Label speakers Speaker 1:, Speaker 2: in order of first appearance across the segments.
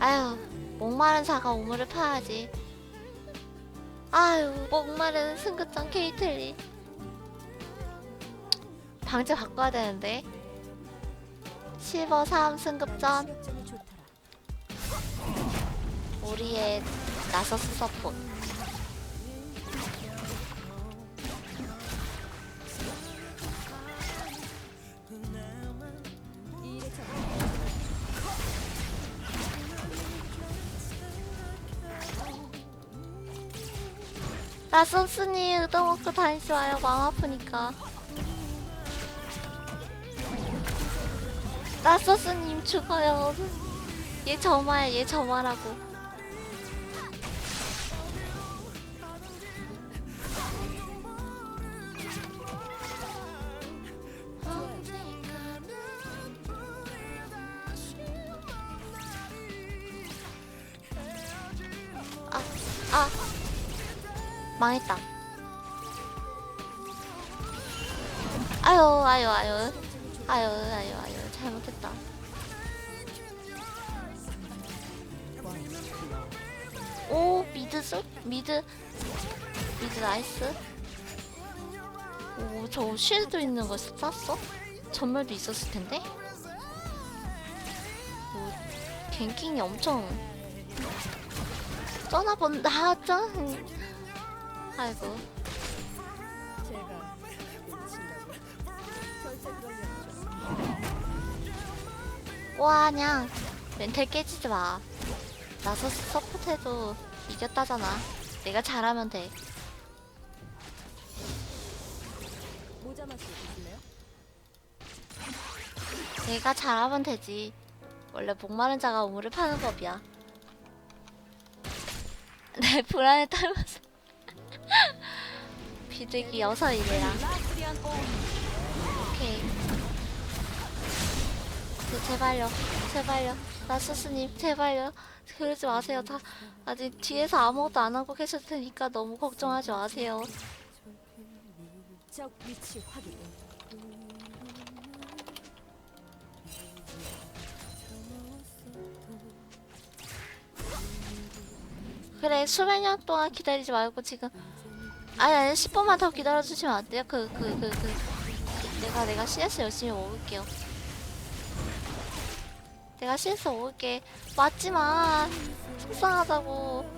Speaker 1: 아유, 목마른 사가 우물을 파야지. 아유, 목마른 승급전 케이틀리. 방제 바꿔야 되는데. 실버 3 승급전. 우리의 나서스.
Speaker 2: 이
Speaker 1: 나서스님 의도 먹고 다니지 마요. 마음 아프니까. 나서스님 죽어요. 얘 저말, 얘 저말하고. 망했다. 아유, 아유, 아유. 아유, 아유, 아유. 잘못했다. 오, 미드 쏠? 미드. 미드 나이스. 오, 저 쉴드 있는 거 쐈어? 전멸도 있었을 텐데? 오, 갱킹이 엄청 떠나본다, 짠. 아이고.
Speaker 2: 제가 미친다고. 절대 그럴 리 없죠.
Speaker 1: 와, 그냥 멘탈 깨지지 마. 나서 서포트해도 이겼다잖아. 내가 잘하면 돼.
Speaker 2: 모자 맛이 있으실래요?
Speaker 1: 내가 잘하면 되지. 원래 목마른 자가 우물을 파는 법이야. 내 불안에 떨면서 비둘기 어서 이래라. 오케이. 네, 제발요, 제발요. 나스스님, 제발요. 그러지 마세요. 다 아직 뒤에서 아무것도 안 하고 계실 테니까 너무 걱정하지 마세요. 그래 수백 년 동안 기다리지 말고 지금 아니 아니 10분만 더 기다려주시면 안 돼요? 그그 그 그. 내가 내가 CS 열심히 먹을게요. 내가 CS 먹을게. 맞지마 속상하다고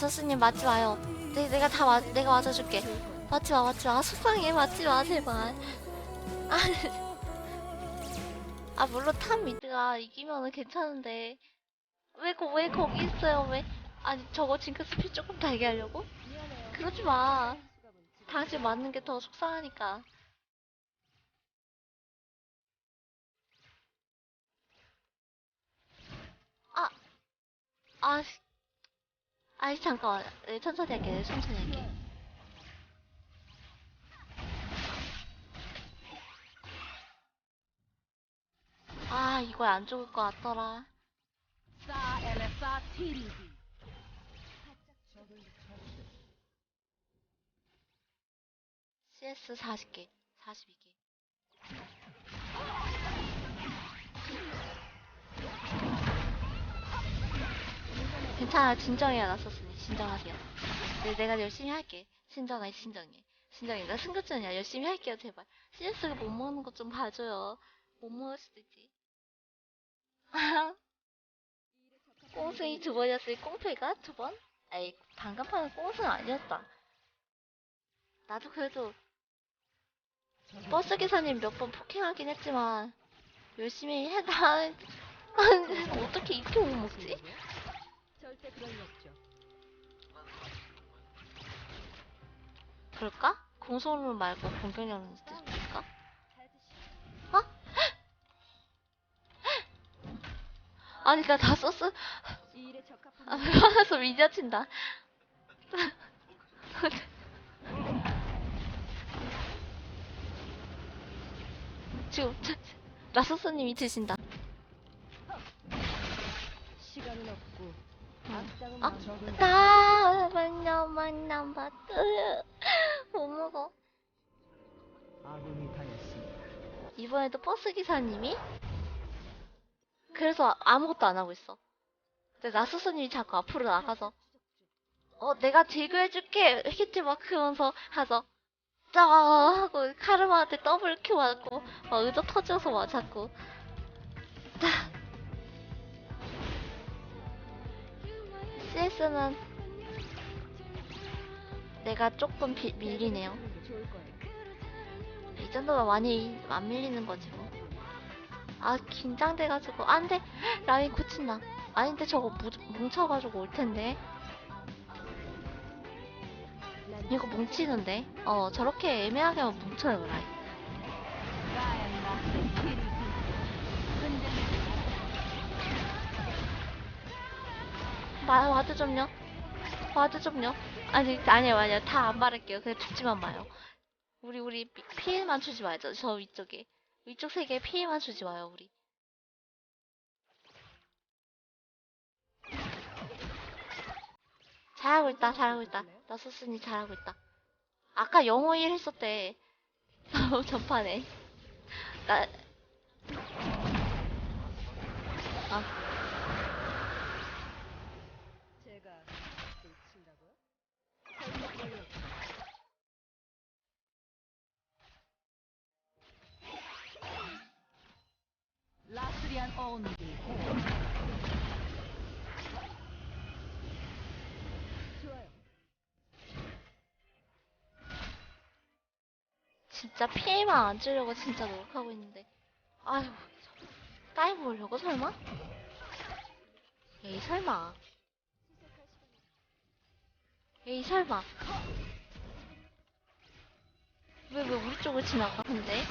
Speaker 1: 서스님 맞지 마요 내, 내가 다 맞, 내가 맞아줄게 맞지 마 맞지 마 속상해 맞지 마 제발 아, 아 물론 탑 미드가 이기면은 괜찮은데 왜, 거, 왜 거기 있어요 왜 아니 저거 징크스 피 조금 달게 하려고? 그러지 마. 당신 맞는 게 더 속상하니까. 아, 아, 씨. 아이 잠깐만. 네, 천천히 할게. 네, 천천히 할게. 아, 이거 안 죽을 것 같더라. CS 40개, 42개. 괜찮아, 진정해요, 나섰으니. 진정하세요. 네, 내가 열심히 할게. 진정해, 진정해. 진정해. 나 승급전이야. 열심히 할게요, 제발. CS가 못 먹는 것 좀 봐줘요. 못 먹을 수도 있지. 꽁승이 두 번이었으니 꽁패가 두 번? 에이 방금 판은 꽁승 아니었다 나도 그래도 버스 기사님 몇 번 폭행하긴 했지만 열심히 해다 어떻게 이렇게 못 먹지?
Speaker 2: 그럴 리 없죠.
Speaker 1: 그럴까? 공소문 말고 뜻일까?
Speaker 2: 잘 드시죠.
Speaker 1: 어? 아니 나다 썼어 아 화나서 미자친다 지금 저- 라소스님이 드신다
Speaker 2: 시간은 없고
Speaker 1: 아, 나 만남 봤어 못 먹어. 이번에도 버스 기사님이? 그래서 아무것도 안 하고 있어. 근데 라소스님이 자꾸 앞으로 나가서 어 내가 제거해줄게. 히트 마크 하면서 하서 짜 하고 카르마한테 더블 큐 맞고 막 의자 터져서 막 자꾸 CS는 내가 조금 비- 밀리네요. 이 정도면 많이 안 밀리는 거지 뭐. 아 긴장돼가지고 안돼 라인 고친다. 아닌데 저거 무, 뭉쳐가지고 올 텐데.
Speaker 2: 난
Speaker 1: 이거 뭉치는데. 어 저렇게 애매하게 하면 뭉쳐요 라인. 마 와드 좀요. 와드 좀요. 아니 아니요 아니요 다안 말할게요. 그냥 죽지만 마요. 우리 우리 피- 피해만 주지 말죠. 저 위쪽에 위쪽 세계에 피해만 주지 마요 우리. 잘하고 있다 잘하고 있다. 나소스니 잘하고 있다. 아까 영어 1 했었대. 전판에. 나 아,
Speaker 2: 제가 놓친다고요? 설마 걸려. 좋아요.
Speaker 1: 진짜 피해만 안 주려고 진짜 노력하고 있는데. 아휴, 따위 보려고 설마? 에이 설마. 에이 설마. 왜 왜 우리 쪽을 지나가 근데?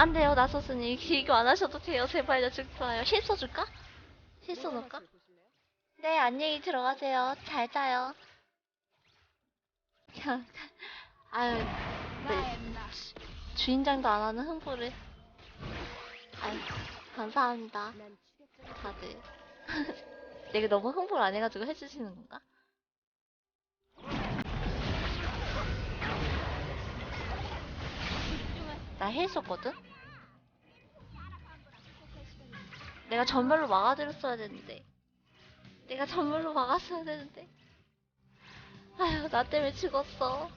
Speaker 1: 안 돼요 나소스님 이거 안 하셔도 돼요 제발 나 죽어요? 힐 써놓을까?
Speaker 2: 모자 맛을 보실래요?
Speaker 1: 네, 안녕히 들어가세요. 잘 자요. 그냥, 아유, 네, 주인장도 안 하는 흥부를. 아유, 감사합니다.
Speaker 2: 난 추격자가
Speaker 1: 다들. 내가 너무 흥부를 안 해가지고 해주시는 건가? 나 했었거든? 내가 전멸로 막아드렸어야 되는데. 내가 전멸로 막았어야 되는데. 아휴, 나 때문에 죽었어.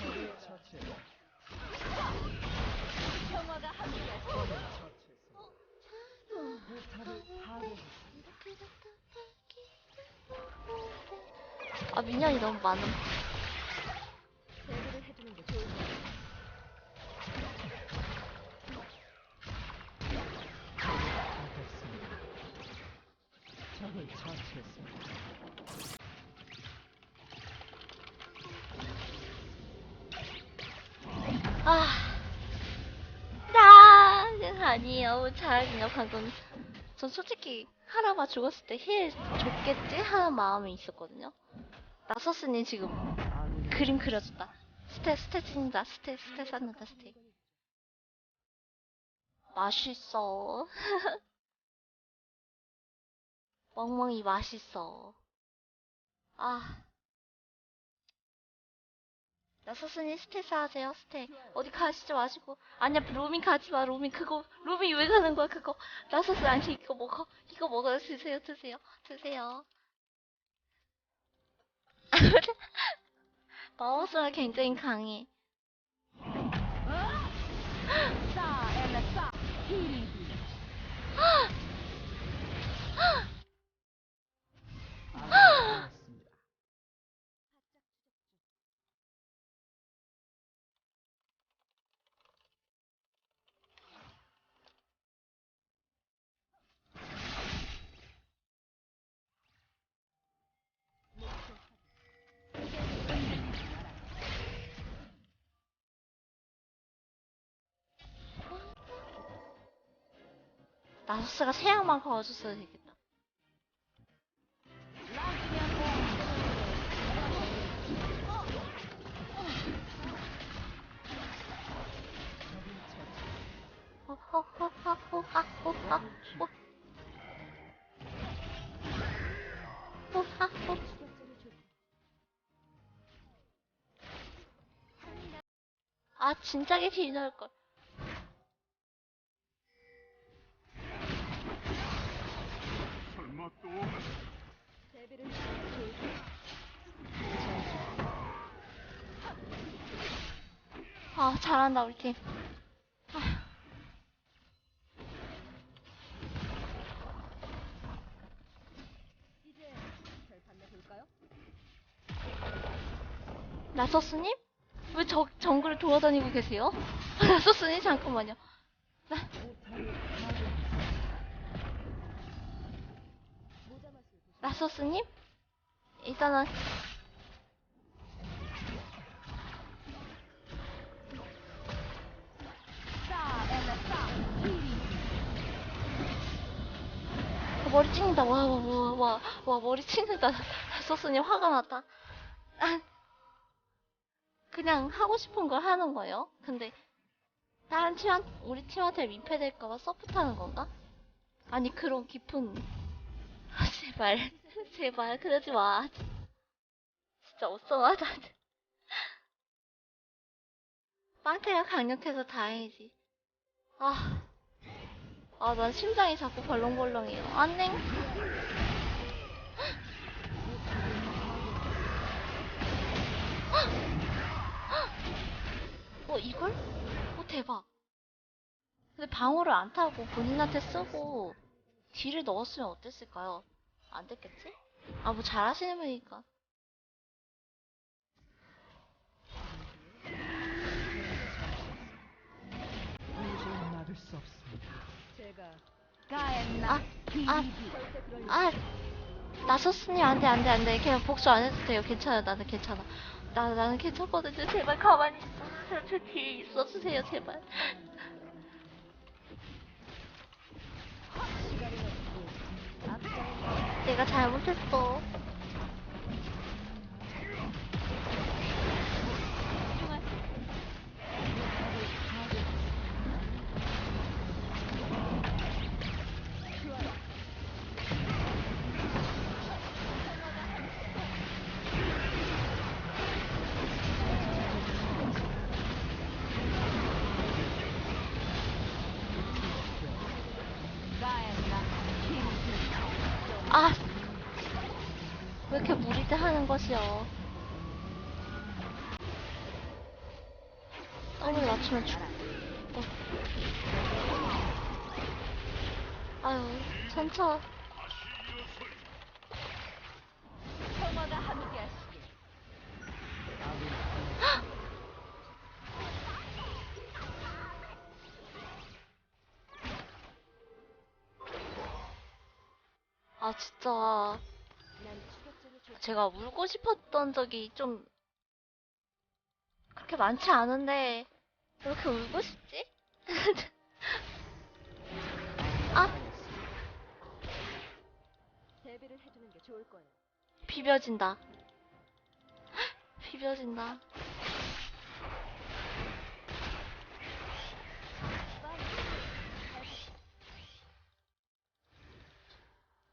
Speaker 3: 적을 처치했습니다.
Speaker 2: 평화가 함께하시죠.
Speaker 3: 적을 처치했습니다. 포탑을 파괴했습니다.
Speaker 1: 아, 미녀이 너무 많음.
Speaker 2: 제거를 해주는 게 좋을 거예요.
Speaker 3: 됐습니다. 적을 처치했습니다.
Speaker 1: 아, 나 아니에요. 잘하긴요 방금. 전 솔직히 하라마 죽었을 때 힐 줬겠지 하는 마음이 있었거든요. 나서스님 지금 그림 그려줬다. 스탯 스탯 찍는다. 스탯 스탯 쌓는다. 스탯. 맛있어. 멍멍이 맛있어. 아. 나서순이 스택 사세요 스택 어디 가시지 마시고. 아니야 로밍 가지마 로밍. 그거 로밍 왜 가는 거야 그거? 나서순 아니 이거 먹어. 이거 먹어요 드세요 드세요. 드세요. 마법소가 굉장히 강해. 아, 나서스가 세양만 걸어줬어야 되겠다. 아, 진작에 딜 넣을걸. 아, 잘한다, 우리 팀.
Speaker 2: 만나볼까요?
Speaker 1: 나서스님? 왜 저, 정글을 돌아다니고 계세요? 나서스님, 잠깐만요.
Speaker 2: 보시.
Speaker 1: 나서스님? 일단은, 어, 머리 찍는다. 와, 와, 와, 와, 와, 머리 찍는다. 나서스님 화가 났다. 아, 그냥 하고 싶은 걸 하는 거예요. 근데, 다른 팀한, 우리 팀한테 민폐될까봐 서포트하는 건가? 아니, 그런 깊은, 아, 제발, 제발, 그러지 마. 진짜 어썸하다. 빵태가 강력해서 다행이지. 아, 아, 난 심장이 자꾸 벌렁벌렁해요. 안녕. 어, 이걸? 어, 대박. 근데 방어를 안 타고 본인한테 쓰고 딜을 넣었으면 어땠을까요? 안 됐겠지? 아, 뭐 잘하시는 분이니까.
Speaker 3: 수
Speaker 4: 가엔나
Speaker 1: 아, 아, 아, 나서스님 안 돼, 안 돼, 안 돼. 그냥 복수 안 해도 돼요. 괜찮아요. 나는 괜찮아. 나, 나는 괜찮거든요. 제발 가만히 있어주세요. 저 뒤에 있어주세요. 제발. 내가 잘못했어.
Speaker 4: 가엔나
Speaker 1: 아, 왜 이렇게 무리대 하는 것이요? 더블 맞추면 죽. 어. 아유,
Speaker 2: 함께하시길.
Speaker 1: 아, 진짜. 제가 울고 싶었던 적이 좀 그렇게 많지 않은데 왜 이렇게 울고 싶지?
Speaker 2: 좋을 거예요.
Speaker 1: 비벼진다 비벼진다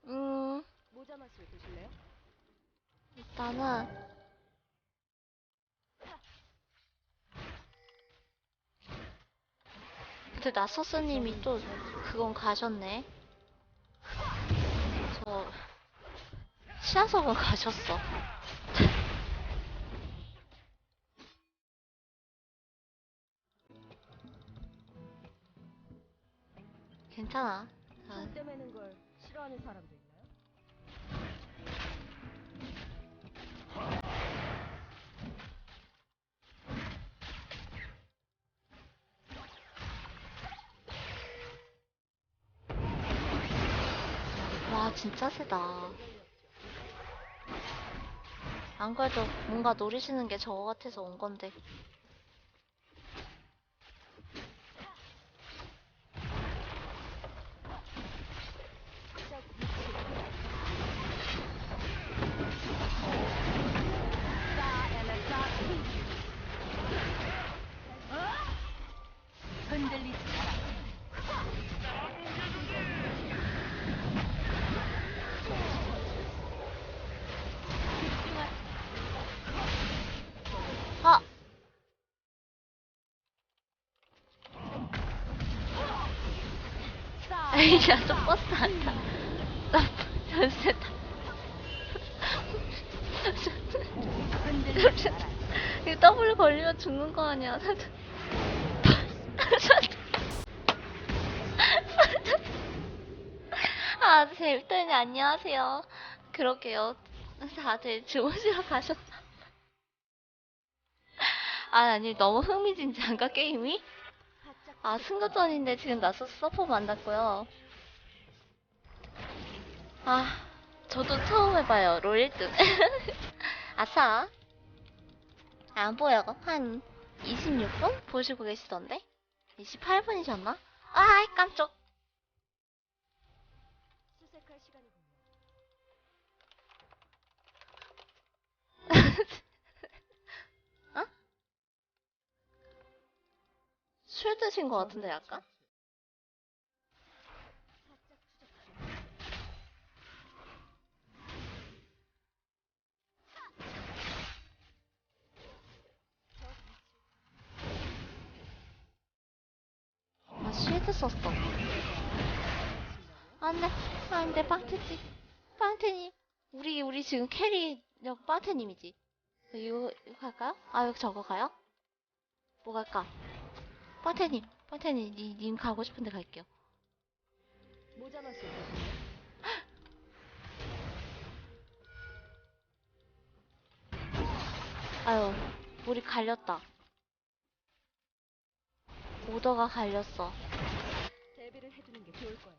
Speaker 1: 음
Speaker 2: 모자 맛을 보실래요?
Speaker 1: 일단은 근데 나서스님이 또 그건 가셨네 시야석은 가셨어. 괜찮아. 아,
Speaker 2: 손 떼매는 걸 싫어하는 사람도 있나요?
Speaker 1: 와 진짜 세다 안 그래도 뭔가 노리시는 게 저거 같아서 온 건데 아이, 야저 버스 안 타. 나 전세 타. 이거 더블 걸리면 죽는 거 아니야? 아, 재밌더니 안녕하세요. 그러게요. 다들 주무시러 가셨나? 아, 아니, 너무 흥미진진한가, 게임이? 아, 승급전인데 지금 나서 서퍼 만났고요. 아, 저도 처음 해봐요. 롤 1등. 아싸. 안 보여. 한 26분? 보시고 계시던데? 28분이셨나? 아이, 깜짝. 술 드신 것 같은데, 약간? 아, 쉴드 썼어. 안 돼, 안 돼, 빵태지. 빵태님. 우리, 우리 지금 캐리력 빵태님이지. 이거, 이거 갈까요? 아, 여기 저거 가요? 뭐 갈까? 빵태님, 빵태님, 니, 님 가고 싶은데 갈게요.
Speaker 2: 모자 어떠세요?
Speaker 1: 아유, 물이 갈렸다. 오더가 갈렸어.
Speaker 2: 대비를 해두는 게 좋을 거예요.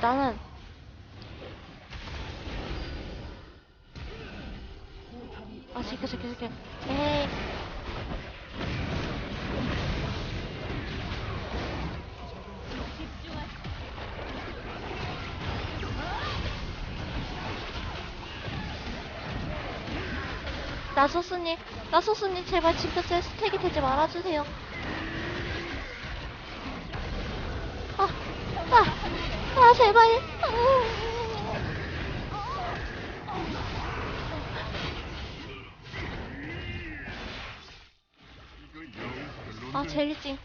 Speaker 1: 나는 아 잠깐 잠깐 잠깐 에이. 나소스님 나소스님 제발 진표제 스택이 되지 말아주세요. 아, 아, 아 제발.
Speaker 5: 이거 영 별론데.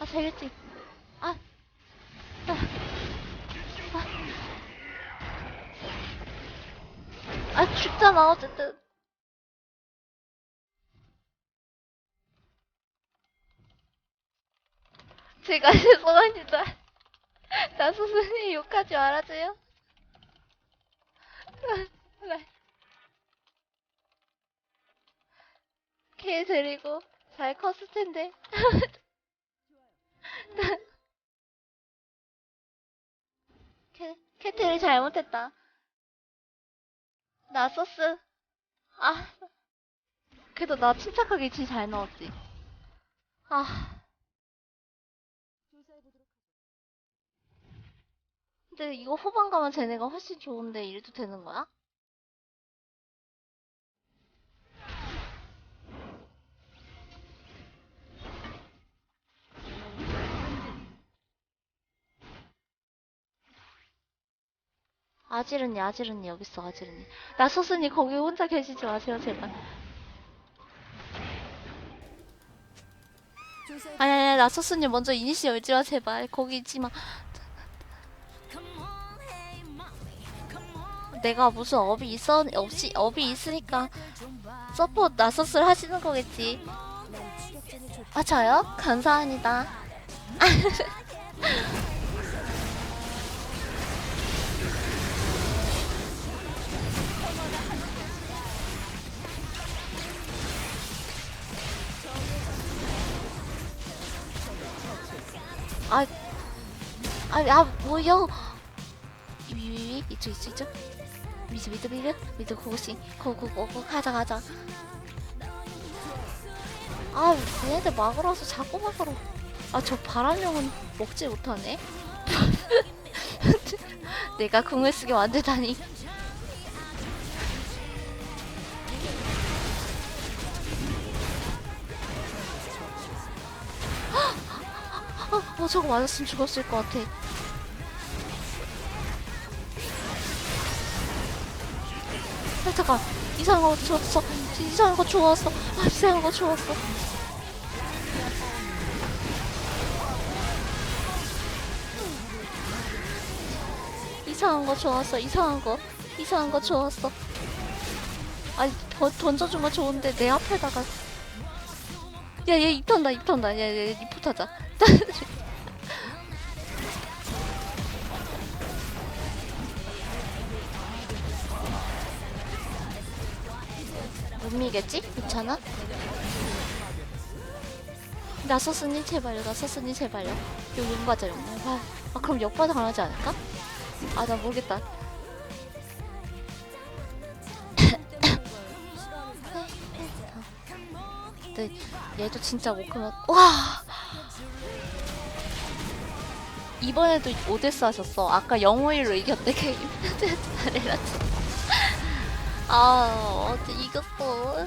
Speaker 1: 아아 젤리찡 아, 아, 아, 아 죽잖아 어쨌든. 제가 죄송합니다. 나 스승님 욕하지 말아줘요. 네. 걔 데리고 잘 컸을 텐데 캐, 캐틀이 잘못했다. 나 소스. 아. 그래도 나 침착하게 진짜 잘 넣었지. 아. 근데 이거 후반 가면 쟤네가 훨씬 좋은데 이래도 되는 거야? 아지른이 아지른이 여기 있어 아지른이. 나소스니 거기 혼자 계시지 마세요 제발. 아니 아니 나소스님 먼저 이니시 열지 마 제발. 거기 있지 마. 내가 무슨 업이 있어 없이 업이 있으니까 서포트 나소스를 하시는 거겠지. 아 저요? 감사합니다 아, 아, 아, 뭐요? 위위위 이쪽 이쪽 이쪽. 미드 미드 미드 미드 고고싱 고고고고 가자 가자. 아 얘네들 막으러서 자꾸 막으러. 아 저 바람용은 먹지 못하네. 내가 궁을 쓰게 만들다니 아, 어, 저거 맞았으면 죽었을 것 같아. 아, 잠깐. 이상한 거 좋았어. 이상한 거 좋았어. 아, 이상한 거 좋았어. 이상한 거 좋았어. 이상한 거. 이상한 거 좋았어. 아니, 던, 던져준 거 좋은데 내 앞에다가. 야, 얘 입턴다, 입턴다. 야, 얘 리포트 하자. 못 미겠지? 괜찮아? 나서스님 제발요, 나서스님 제발요. 여기 용 맞아, 용. 아, 아, 그럼 역바당 안 하지 않을까? 아, 나 모르겠다. 근데 얘도 진짜 못 크면 와 이번에도 오데스 하셨어. 아까 0-5-1로 이겼대. 게임. 잘해라 아 어제 이겼어